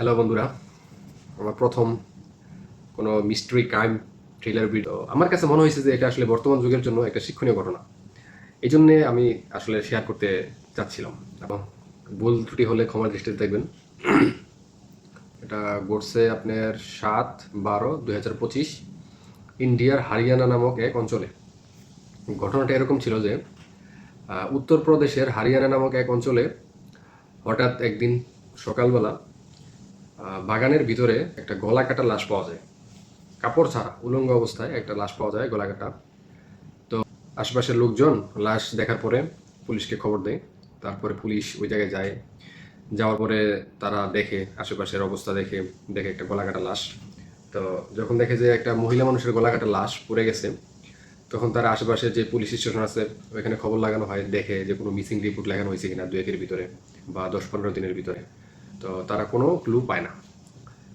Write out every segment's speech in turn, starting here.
Hello বন্ধুরা। আমার প্রথম কোনো মিস্ট্রি ক্রাইম থ্রিলার ভিডিও আমার কাছে মনে হয়েছে যে এটা আসলে বর্তমান যুগের জন্য একটা শিক্ষণীয় ঘটনা। এই জন্যে আমি আসলে শেয়ার করতে চাচ্ছিলাম। এবং ভুল ত্রুটি হলে ক্ষমার দৃষ্টিতে দেখবেন। এটা ঘটছে আপনার সাত বারো দুই হাজার পঁচিশ ইন্ডিয়ার হারিয়ানা নামক এক অঞ্চলে। ঘটনাটা এরকম ছিল যে উত্তরপ্রদেশের হারিয়ানা নামক এক অঞ্চলে হঠাৎ একদিন সকালবেলা বাগানের ভিতরে একটা গলা কাটা লাশ পাওয়া যায়। কাপড় ছাড়া, উলঙ্গ অবস্থায় একটা লাশ পাওয়া যায় গলা কাটা তো আশেপাশের লোকজন লাশ দেখার পরে পুলিশকে খবর দেয়। তারপরে পুলিশ ওই জায়গায় যায়। যাওয়ার পরে তারা দেখে, আশেপাশের অবস্থা দেখে দেখে একটা গলা কাটা লাশ। তো যখন দেখে যে একটা মহিলা মানুষের গলা কাটা লাশ পড়ে গেছে, তখন তারা আশেপাশে যে পুলিশ স্টেশন আছে, ওইখানে খবর লাগানো হয়, দেখে যে কোনো মিসিং রিপোর্ট লাগানো হয়েছে কিনা দু একের ভিতরে বা দশ পনেরো দিনের ভিতরে। তো তারা কোনো ক্লু পায় না।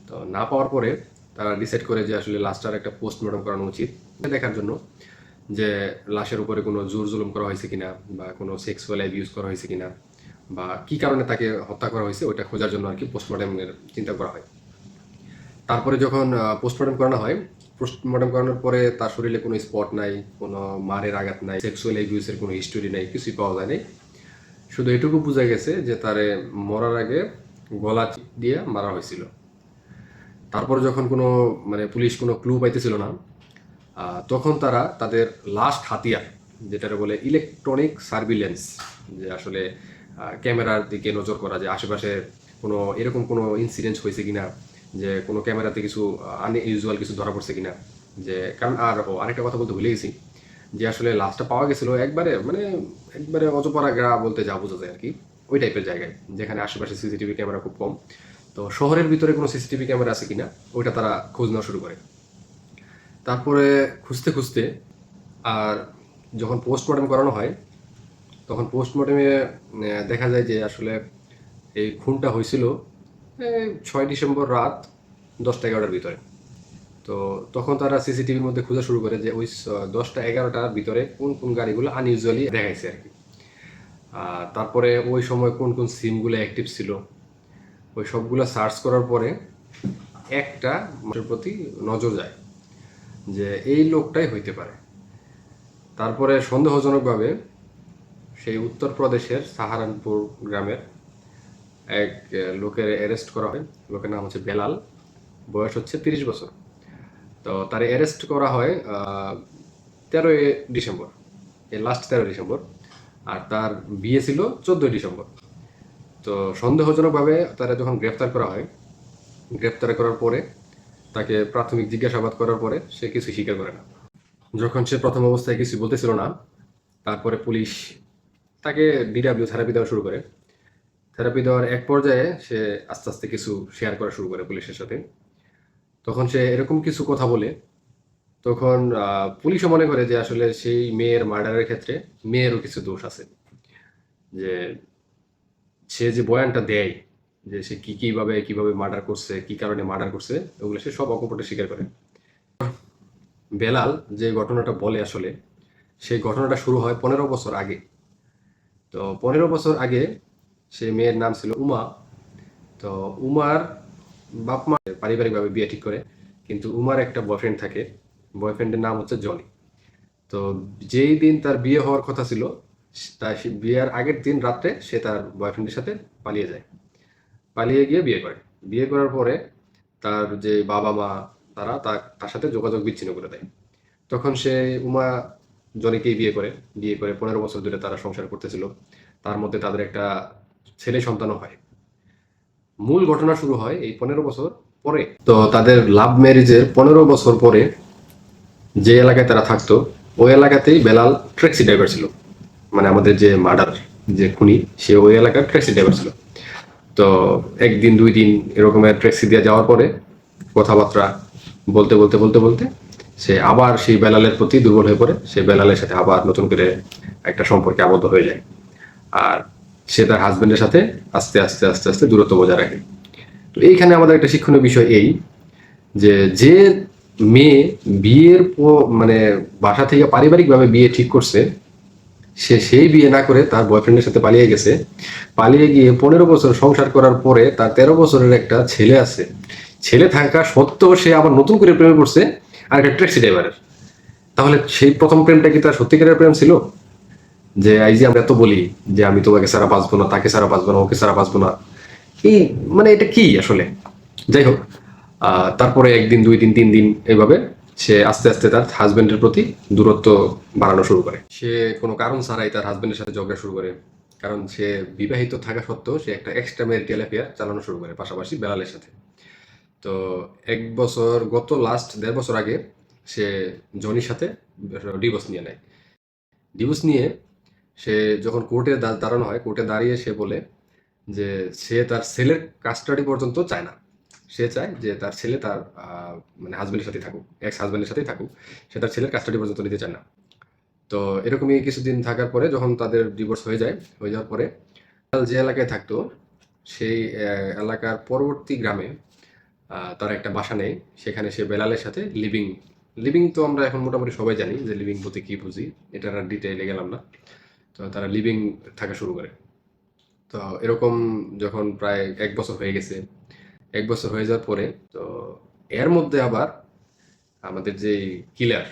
তো না পাওয়ার পরে তারা ডিসাইড করে যে আসলে লাশটার একটা পোস্টমর্টম করানো উচিত। দেখার জন্য যে লাশের উপরে কোনো জোর জুলুম করা হয়েছে কিনা বা কোনো সেক্সুয়াল অ্যাবিউজ করা হয়েছে কিনা বা কি কারণে তাকে হত্যা করা হয়েছে, ওইটা খোঁজার জন্য আর কি পোস্টমর্টমের চিন্তা করা হয়। তারপরে যখন পোস্টমর্টম করানো হয় পোস্টমর্টম করানোর পরে তার শরীরে কোনো স্পট নাই, কোনো মারের আঘাত নাই সেক্সুয়াল অ্যাবিউসের কোনো হিস্টোরি নাই, কিছুই পাওয়া যায় নাই। শুধু এটুকু বোঝা গেছে যে তারে মরার আগে গলা দিয়ে মারা হয়েছিল। তারপর যখন কোনো মানে পুলিশ কোনো ক্লু পাইতেছিল না তখন তারা তাদের লাস্ট হাতিয়ার যেটা বলে ইলেকট্রনিক সার্ভিলেন্স যে আসলে ক্যামেরার দিকে নজর করা, যে আশেপাশে কোনো, এরকম কোনো ইনসিডেন্ট হয়েছে কিনা, যে কোনো ক্যামেরাতে কিছু আনইউজুয়াল কিছু ধরা পড়ছে কিনা, যে, কারণ আর, ও আরেকটা কথা বলতে ভুলে গেছি, যে আসলে লাস্টটা পাওয়া গেছিল একবারে মানে একবারে অজপাড়া গ্রা বলতে যা বোঝা যায় আর কি। ওই টাইপের জায়গায়, যেখানে আশেপাশে সিসিটিভি ক্যামেরা খুব কম। তো শহরের ভিতরে কোনো সিসিটিভি ক্যামেরা আছে কিনা, ওইটা তারা খোঁজ নেওয়া শুরু করে। তারপরে খুঁজতে খুঁজতে আর যখন পোস্টমর্টম করানো হয়, তখন পোস্টমর্টমে দেখা যায় যে আসলে এই খুনটা হয়েছিল ছয় ডিসেম্বর রাত দশটা এগারোটার ভিতরে। তো তখন তারা সিসিটিভির মধ্যে খোঁজা শুরু করে যে ওই দশটা এগারোটার ভিতরে কোন কোন গাড়িগুলো আনইউজুয়ালি দেখাইছে আর কি। তারপরে ওই সময় কোন কোন সিমগুলো অ্যাক্টিভ ছিল, ওই সবগুলো সার্চ করার পরে একটা মানুষের প্রতি নজর যায় যে এই লোকটাই হইতে পারে। তারপরে সন্দেহজনকভাবে সেই উত্তরপ্রদেশের সাহারানপুর গ্রামের এক লোকের অ্যারেস্ট করা হয়। লোকের নাম হচ্ছে বেলাল, বয়স হচ্ছে তিরিশ বছর। তো তার অ্যারেস্ট করা হয় তেরোই ডিসেম্বর এই লাস্ট তেরো ডিসেম্বর। আর তার বিয়ে ছিল চোদ্দোই ডিসেম্বর। তো সন্দেহজনকভাবে তারা যখন গ্রেফতার করা হয়, গ্রেফতার করার পরে তাকে প্রাথমিক জিজ্ঞাসাবাদ করার পরে সে কিছু স্বীকার করে না। যখন সে প্রথম অবস্থায় কিছু বলতেছিল না, তারপরে পুলিশ তাকে ডিডাব্লিউ থেরাপি দেওয়া শুরু করে। থেরাপি দেওয়ার এক পর্যায়ে সে আস্তে আস্তে কিছু শেয়ার করা শুরু করে পুলিশের সাথে। তখন সে এরকম কিছু কথা বলে তখন পুলিশও মনে করে যে আসলে সেই মেয়ের মার্ডারের ক্ষেত্রে মেয়েরও কিছু দোষ আছে। যে সে যে বয়ানটা দেয়, যে সে কী কীভাবে কীভাবে মার্ডার করছে, কি কারণে মার্ডার করছে ওগুলো সে সব অকপটে স্বীকার করে। বেলাল যে ঘটনাটা বলে আসলে, সেই ঘটনাটা শুরু হয় পনেরো বছর আগে। তো পনেরো বছর আগে সেই মেয়ের নাম ছিল উমা। তো উমার বাপ মা পারিবারিকভাবে বিয়ে ঠিক করে, কিন্তু উমার একটা বয়ফ্রেন্ড থাকে বয়ফ্রেন্ডের নাম হচ্ছে জনি। তো যেই দিন তার বিয়ে হওয়ার কথা ছিল, তাই বিয়ের আগের দিন রাত্রে সে তার বয়ফ্রেন্ডের সাথে পালিয়ে যায়। পালিয়ে গিয়ে বিয়ে করে। বিয়ে করার পরে তার যে বাবা মা, তার তার সাথে যোগাযোগ বিচ্ছিন্ন করে দেয়। তখন সে উমা জনিকেই বিয়ে করে। বিয়ে করে পনেরো বছর ধরে তারা সংসার করতেছিল। তার মধ্যে তাদের একটা ছেলে সন্তানও হয়। মূল ঘটনা শুরু হয় এই পনেরো বছর পরে। তো তাদের লাভ ম্যারেজের পনেরো বছর পরে যে এলাকায় তারা থাকতো, ওই এলাকাতেই বেলাল ট্যাক্সি ড্রাইভার ছিল। মানে আমাদের যে মার্ডার যে খুনি, সে ওই এলাকার ট্যাক্সি ড্রাইভার ছিল। তো একদিন, দুই দিন এরকমের ট্যাক্সি দিয়ে যাওয়ার পরে কথাবার্তা বলতে বলতে বলতে বলতে সে আবার সেই বেলালের প্রতি দুর্বল হয়ে পড়ে। সে বেলালের সাথে আবার নতুন করে একটা সম্পর্কে আবদ্ধ হয়ে যায়। আর সে তার হাজবেন্ডের সাথে আস্তে আস্তে আস্তে আস্তে দূরত্ব বজায় রাখে। তো এইখানে আমাদের একটা শিক্ষণীয় বিষয় এই যে যে মেয়ে বিয়ের মানে বাসা থেকে পারিবারিকভাবে বিয়ে ঠিক করছে, সে সেই বিয়ে না করে তার বয়ফ্রেন্ডের সাথে পালিয়ে গেছে। পালিয়ে গিয়ে পনেরো বছর সংসার করার পরে তার তেরো বছরের একটা ছেলে আছে। ছেলে থাকা সত্ত্বেও সে আবার নতুন করে প্রেমে পড়ছে আর একটা ট্যাক্সি ড্রাইভারের তাহলে সেই প্রথম প্রেমটা কি তার সত্যিকারের প্রেম ছিল? যে এই যে আমরা এত বলি যে আমি তোমাকে সারা বাঁচবো না, তাকে সারা বাঁচবো না, ওকে সারা বাঁচবো না। এই মানে এটা কি আসলে? যাই হোক। তারপরে একদিন, দুই দিন, তিন দিন এইভাবে সে আস্তে আস্তে তার হাজবেন্ডের প্রতি দূরত্ব বাড়ানো শুরু করে। সে কোনো কারণ ছাড়াই তার হাজবেন্ডের সাথে ঝগড়া শুরু করে। কারণ সে বিবাহিত থাকা সত্ত্বেও সে একটা এক্সট্রা ম্যারিটাল অ্যাফেয়ার চালানো শুরু করে, পাশাপাশি বেলালের সাথে। তো এক বছর, গত লাস্ট দেড় বছর আগে সে জনির সাথে ডিভোর্স নিয়ে নেয়। ডিভোর্স নিয়ে সে যখন কোর্টে দাঁড়ানো হয় কোর্টে দাঁড়িয়ে সে বলে যে সে তার ছেলের কাস্টাডি পর্যন্ত চায় না। সে চায় যে তার ছেলে তার মানে হাজব্যান্ডের সাথেই থাকুক এক্স হাজবেন্ডের সাথেই থাকুক, সে তার ছেলের কাস্টাডি পর্যন্ত নিতে চায় না। তো এরকমই কিছুদিন থাকার পরে যখন তাদের ডিভোর্স হয়ে যায়, হয়ে যাওয়ার পরে যে এলাকায় থাকতো, সেই এলাকার পরবর্তী গ্রামে তার একটা বাসা নেই। সেখানে সে বেলালের সাথে লিভিং লিভিং তো আমরা এখন মোটামুটি সবাই জানি যে লিভিং বলতে কী বুঝি এটার আর ডিটেইলে গেলাম না। তো তারা লিভিং থাকা শুরু করে। তো এরকম যখন প্রায় এক বছর হয়ে গেছে এক বছর হয়ে যাওয়ার পরে, তো এর মধ্যে আবার আমাদের যে কিলার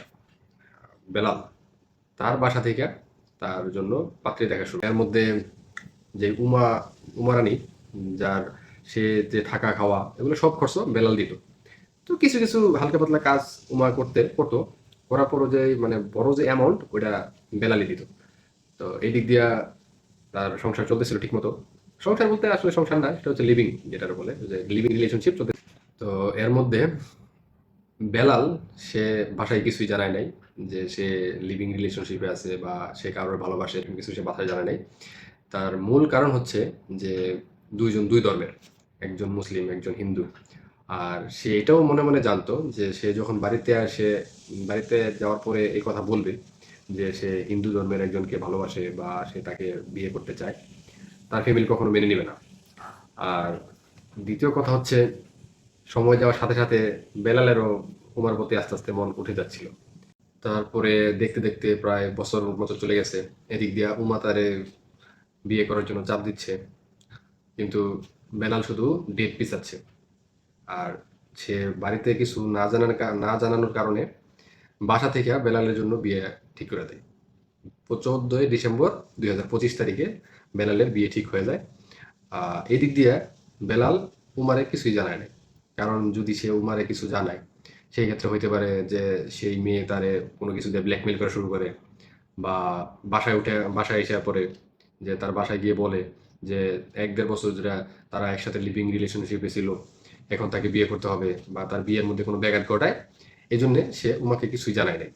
বেলাল, তার বাসা থেকে তার জন্য পাত্রী দেখা শুরু। এর মধ্যে যে উমা, উমারানি, যার সে যে থাকা খাওয়া, এগুলো সব খরচ বেলাল দিত। তো কিছু কিছু হালকা পাতলা কাজ উমা করতে, করতো। করার পরও যে মানে বড় যে অ্যামাউন্ট ওইটা বেলালি দিত। তো এই দিক দিয়া তার সংসার চলতেছিল ঠিক মতো সংসার বলতে আসলে সংসার না, সেটা হচ্ছে লিভিং যেটা বলে, যে লিভিং রিলেশনশিপ চলতে তো এর মধ্যে বেলাল, সে বাসায় কিছুই জানায় নাই, যে সে লিভিং রিলেশনশিপে আছে বা সে কারোর ভালোবাসে এরকম কিছু সে বাসায় জানায় নাই। তার মূল কারণ হচ্ছে যে দুইজন, দুই ধর্মের, একজন মুসলিম, একজন হিন্দু। আর সে এটাও মনে মনে জানতো যে সে যখন বাড়িতে আসে, বাড়িতে যাওয়ার পরে এই কথা বলবে যে সে হিন্দু ধর্মের একজনকে ভালোবাসে বা সে তাকে বিয়ে করতে চায়। তার ফ্যামিলি কখনো মেনে নেবে না। আর দ্বিতীয় কথা হচ্ছে, সময় যাওয়ার সাথে সাথে বেলালেরও উমার প্রতি আস্তে আস্তে মন উঠে যাচ্ছিল। তারপরে দেখতে দেখতে প্রায় বছর মতো চলে গেছে। এদিক দিয়া উমা তারে বিয়ে করার জন্য চাপ দিচ্ছে। কিন্তু বেলাল শুধু ডেট পিছাচ্ছে আর সে বাড়িতে কিছু না জানার না জানানোর কারণে বাসা থেকে বেলালের জন্য বিয়ে ঠিক করে দেয়। চোদ্দই ডিসেম্বর দুই হাজার পঁচিশ তারিখে বেলালের বিয়ে ঠিক হয়ে যায়। এই দিক দিয়ে বেলাল উমারে কিছুই জানায় না কারণ যদি সে উমারে কিছু জানায়, সেই ক্ষেত্রে হইতে পারে যে সেই মেয়ে তারে কোনো কিছু দিয়ে ব্ল্যাকমেল করা শুরু করে বা বাসায় উঠে, বাসায় এসে পরে যে তার বাসায় গিয়ে বলে যে এক দেড় বছর ধরে তারা একসাথে লিভিং রিলেশনশিপে ছিল, এখন তাকে বিয়ে করতে হবে বা তার বিয়ের মধ্যে কোনো ব্যাঘাত ঘটায়, এই জন্যে সে উমাকে কিছুই জানায় নাই।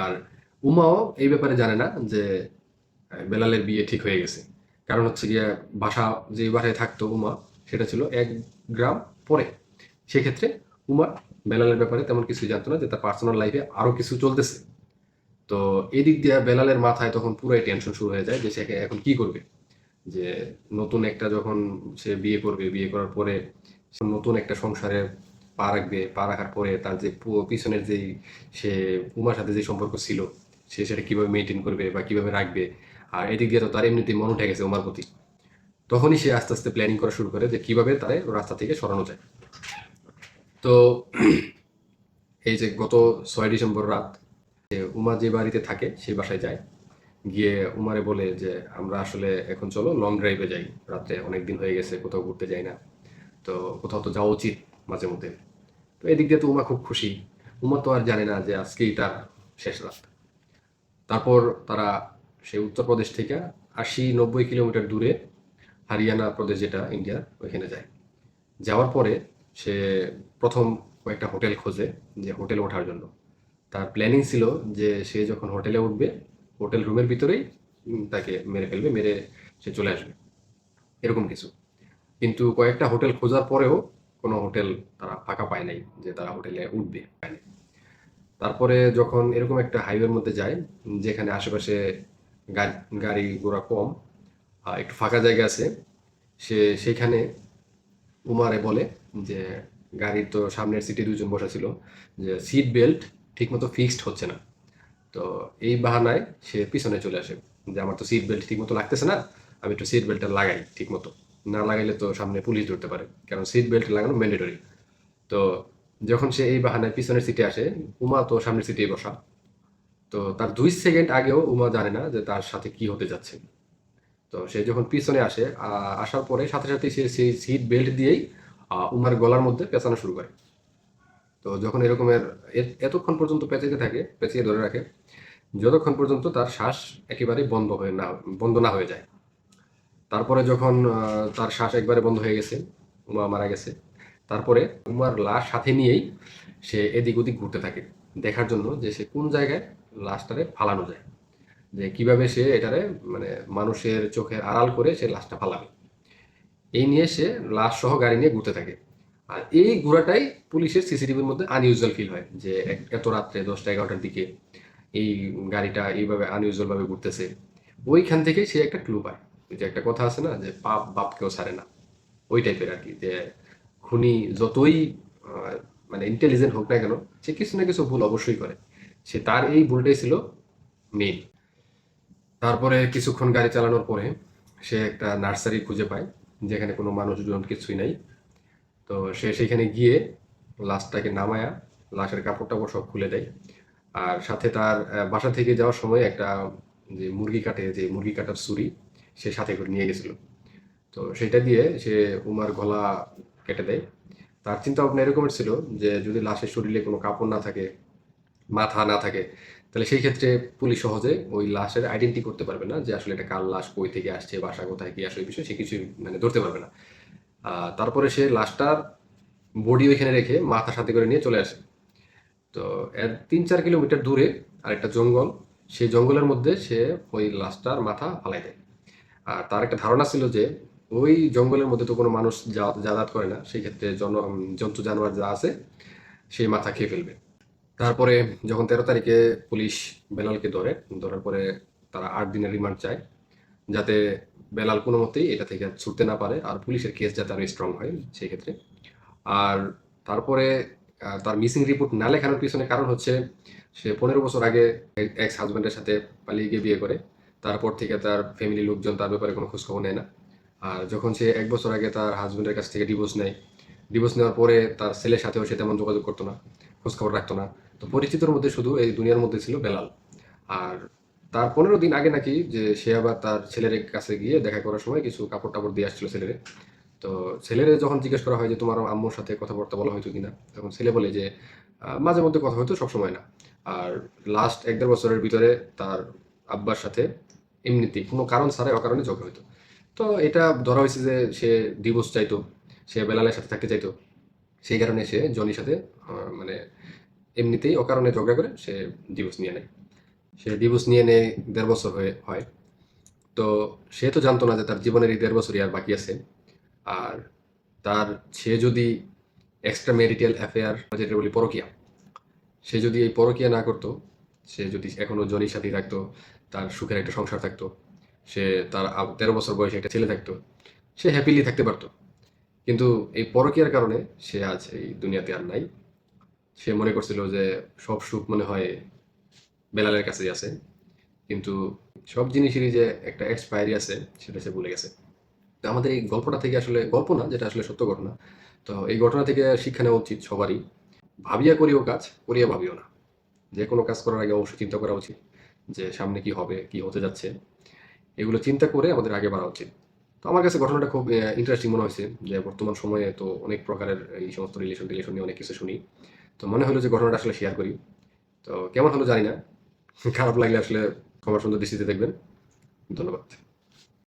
আর উমাও এই ব্যাপারে জানে না যে বেলালের বিয়ে ঠিক হয়ে গেছে। কারণ হচ্ছে গিয়ে বাসা যে বাসায় থাকতো উমা, সেটা ছিল এক গ্রাম পরে। সেক্ষেত্রে উমা বেলালের ব্যাপারে তেমন কিছু জানতো না যে তার পার্সোনাল লাইফে আরও কিছু চলতেছে। তো এই দিক দিয়ে বেলালের মাথায় তখন পুরোই টেনশন শুরু হয়ে যায় যে সে এখন কি করবে? যে নতুন একটা যখন সে বিয়ে করবে, বিয়ে করার পরে সে নতুন একটা সংসারে পা রাখবে, পা রাখার পরে তার যে পিছনের যেই সে উমার সাথে যে সম্পর্ক ছিল, সে সেটা কীভাবে মেনটেন করবে বা কীভাবে রাখবে আর এদিক দিয়ে তো তার এমনিতেই মন উঠে গেছে উমার প্রতি। তখনই সে আস্তে আস্তে প্ল্যানিং করা শুরু করে যে কীভাবে তারে রাস্তা থেকে সরানো যায়। তো এই যে গত ছয় ডিসেম্বর রাত উমা যে বাড়িতে থাকে সেই বাসায় যায়। গিয়ে উমারে বলে যে, আমরা আসলে এখন চলো লং ড্রাইভে যাই। রাত্রে অনেক দিন হয়ে গেছে, কোথাও ঘুরতে যাই না। তো কোথাও তো যাওয়া উচিত মাঝে মধ্যে। তো এদিক দিয়ে তো উমা খুব খুশি। উমা তো আর জানে না যে আজকেই তার শেষ রাত। তারপর তারা সেই উত্তরপ্রদেশ থেকে আশি নব্বই কিলোমিটার দূরে হারিয়ানা প্রদেশ যেটা ইন্ডিয়ার ওইখানে যায়। যাওয়ার পরে সে প্রথম কয়েকটা হোটেল খোঁজে, যে হোটেলে ওঠার জন্য। তার প্ল্যানিং ছিল যে সে যখন হোটেলে উঠবে, হোটেল রুমের ভিতরেই তাকে মেরে ফেলবে, মেরে সে চলে আসবে। এরকম কিছু। কিন্তু কয়েকটা হোটেল খোঁজার পরেও কোনো হোটেল তারা ফাঁকা পায় নাই, যে তারা হোটেলে উঠবে। তারপরে যখন এরকম একটা হাইওয়ের মধ্যে যায়, যেখানে আশেপাশে গাড়ি ঘোড়া কম একটু ফাঁকা জায়গা আছে। সে, সেখানে উমারে বলে যে, গাড়ির তো সামনের সিটে দুজন বসা ছিল, যে সিট বেল্ট ঠিকমতো ফিক্সড হচ্ছে না। তো এই বাহানায় সে পিছনে চলে আসে, যে আমার তো সিট বেল্ট ঠিক মতো লাগতেছে না, আমি একটু সিট বেল্টটা লাগাই ঠিক মতো না লাগাইলে তো সামনে পুলিশ ধরতে পারে, কারণ সিট বেল্ট লাগানো ম্যান্ডেটরি তো যখন সে এই বাহানায় পিছনের সিটে আসে, উমা তো সামনের সিটেই বসা। তো তার দুই সেকেন্ড আগেও উমা জানে না যে তার সাথে কি হতে যাচ্ছে। তো সে যখন পিছনে আসে আসার পরে সাথে সাথে সে সেই সিট বেল্ট দিয়েই উমার গলার মধ্যে পেঁচানো শুরু করে। তো যখন এরকমের এতক্ষণ পর্যন্ত পেঁচাইতে থাকে, পেঁচিয়ে ধরে রাখে, যতক্ষণ পর্যন্ত তার শ্বাস একেবারে বন্ধ হয়ে না, বন্ধ না হয়ে যায়। তারপরে যখন তার শ্বাস একবারে বন্ধ হয়ে গেছে, উমা মারা গেছে, তারপরে উমার লাশ সাথে নিয়েই সে এদিক ওদিক ঘুরতে থাকে, দেখার জন্য যে সে কোন জায়গায় লাশটারে ফালানো যায়। যে কীভাবে সে এটারে মানে মানুষের চোখের আড়াল করে সে লাশটা ফালাবে। এই নিয়ে সে লাশ সহ গাড়ি নিয়ে ঘুরতে থাকে। আর এই ঘোরাটাই পুলিশের সিসিটিভির মধ্যে আনইউজুয়াল ফিল হয় যে এত রাত্রে দশটা এগারোটার দিকে এই গাড়িটা এইভাবে আনইউজুয়াল ভাবে ঘুরতেছে। ওইখান থেকে সে একটা ক্লু পায়। যে একটা কথা আছে না যে পাপ বাপকেও ছাড়ে না। ওই টাইপের আর কি যে খুনি যতই মানে ইন্টেলিজেন্ট হোক না কেন, সে কিছু না কিছু ভুল অবশ্যই করে। সে তার এই ভুলটাই ছিল মেইন তারপরে কিছুক্ষণ গাড়ি চালানোর পরে সে একটা নার্সারি খুঁজে পায়, যেখানে কোনো মানুষজন কিছুই নাই। তো সে সেখানে গিয়ে লাশটাকে নামায়া লাশের কাপড় টাপড় সব খুলে দেয়। আর সাথে তার বাসা থেকে যাওয়ার সময় একটা যে মুরগি কাটে, যে মুরগি কাটার ছুরি সে সাথে করে নিয়ে গেছিল। তো সেটা দিয়ে সে উমার গলা কেটে দেয়। তার চিন্তা ভাবনা এরকমের ছিল যে যদি লাশের শরীরে কোনো কাপড় না থাকে মাথা না থাকে। তাহলে সেই ক্ষেত্রে পুলিশ সহজে ওই লাশের আইডেন্টি করতে পারবে না যে আসলে এটা কার লাশ, কই থেকে আসছে, বাসা কোথায়, কি আসে ওই বিষয়ে সে কিছু মানে ধরতে পারবে না। তারপরে সে লাশটার বডি ওইখানে রেখে মাথা সাথে করে নিয়ে চলে আসে। তো এর তিন চার কিলোমিটার দূরে আরেকটা জঙ্গল, সেই জঙ্গলের মধ্যে সে ওই লাশটার মাথা ফালাই দেয়। আর তার একটা ধারণা ছিল যে ওই জঙ্গলের মধ্যে তো কোনো মানুষ যাতায়াত করে না, সেই ক্ষেত্রে জন জন্তু জানোয়ার যা আছে, সেই মাথা খেয়ে ফেলবে। তারপরে যখন তেরো তারিখে পুলিশ বেলালকে ধরে, ধরার পরে তারা আট দিনের রিমান্ড চায়, যাতে বেলাল কোনো মতেই এটা থেকে ছুটতে না পারে, আর পুলিশের কেস যাতে আরও স্ট্রং হয় সেই ক্ষেত্রে আর তারপরে তার মিসিং রিপোর্ট না লেখানোর পিছনে কারণ হচ্ছে, সে পনেরো বছর আগে এক্স হাজব্যান্ডের সাথে পালিয়ে গিয়ে বিয়ে করে, তারপর থেকে তার ফ্যামিলি লোকজন তার ব্যাপারে কোনো খোঁজখবর নেয় না। আর যখন সে এক বছর আগে তার হাজব্যান্ডের কাছ থেকে ডিভোর্স নেয় ডিভোর্স নেওয়ার পরে তার ছেলের সাথেও সে তেমন যোগাযোগ করতো না, খোঁজখবর রাখতো না। তো পরিচিতর মধ্যে শুধু এই দুনিয়ার মধ্যে ছিল বেলাল। আর তার পনেরো দিন আগে নাকি যে সে আবার তার ছেলের কাছে গিয়ে দেখা করার সময় কিছু কাপড় টাপড় দিয়ে আসছিল ছেলেরে। তো ছেলের যখন জিজ্ঞেস করা হয় যে, তোমার আম্মুর সাথে কথাবার্তা বলা হয়তো কিনা? তখন ছেলে বলে যে মাঝে মধ্যে কথা হয়তো সবসময় না। আর লাস্ট এক দেড় বছরের ভিতরে তার আব্বার সাথে এমনিতেই, কোনো কারণ ছাড়াই অকারণে ঝগড়া হইতো। তো এটা ধরা হয়েছে যে, সে ডিভোর্স চাইতো, সে বেলালের সাথে থাকতে চাইতো। সেই কারণে সে জনির সাথে মানে এমনিতেই অকারণে ঝগড়া করে, সে ডিভোর্স নিয়ে নেয়। সে ডিভোর্স নিয়ে নেয় দেড় বছর হয়ে, হয়। তো সে তো জানতো না যে তার জীবনের এই দেড় বছরই আর বাকি আছে। আর তার, সে যদি এক্সট্রা ম্যারিটাল অ্যাফেয়ার যেটা বলি পরকিয়া, সে যদি এই পরকিয়া না করতো, সে যদি এখনও জনির সাথেই থাকতো, তার সুখের একটা সংসার থাকতো, সে তার তেরো বছর বয়সে একটা ছেলে থাকতো, সে হ্যাপিলি থাকতে পারতো। কিন্তু এই পরকিয়ার কারণে সে আজ এই দুনিয়াতে আর নাই। সে মনে করছিল যে সব সুখ মনে হয় বেলালের কাছেই আছে। কিন্তু সব জিনিসেরই যে একটা এক্সপায়ারি আছে, সেটা সে ভুলে গেছে। তো আমাদের এই গল্পটা থেকে আসলে, গল্প না, যেটা আসলে সত্য ঘটনা। তো এই ঘটনা থেকে শিক্ষা নেওয়া উচিত সবারই। ভাবিয়া করিও কাজ, করিয়া ভাবিও না। যে কোনো কাজ করার আগে অবশ্যই চিন্তা করা উচিত যে সামনে কি হবে, কি হতে যাচ্ছে। এগুলো চিন্তা করে আমাদের আগে বাড়া উচিত। তো আমার কাছে ঘটনাটা খুব ইন্টারেস্টিং মনে হয়েছে যে বর্তমান সময়ে তো অনেক প্রকারের এই সমস্ত রিলেশন রিলেশন নিয়ে অনেক কিছু শুনি। তো মনে হলো যে ঘটনাটা আসলে শেয়ার করি। তো কেমন হলো জানি না। খারাপ লাগলে আসলে ক্ষমা সুন্দর দৃষ্টিতে দেখবেন। ধন্যবাদ।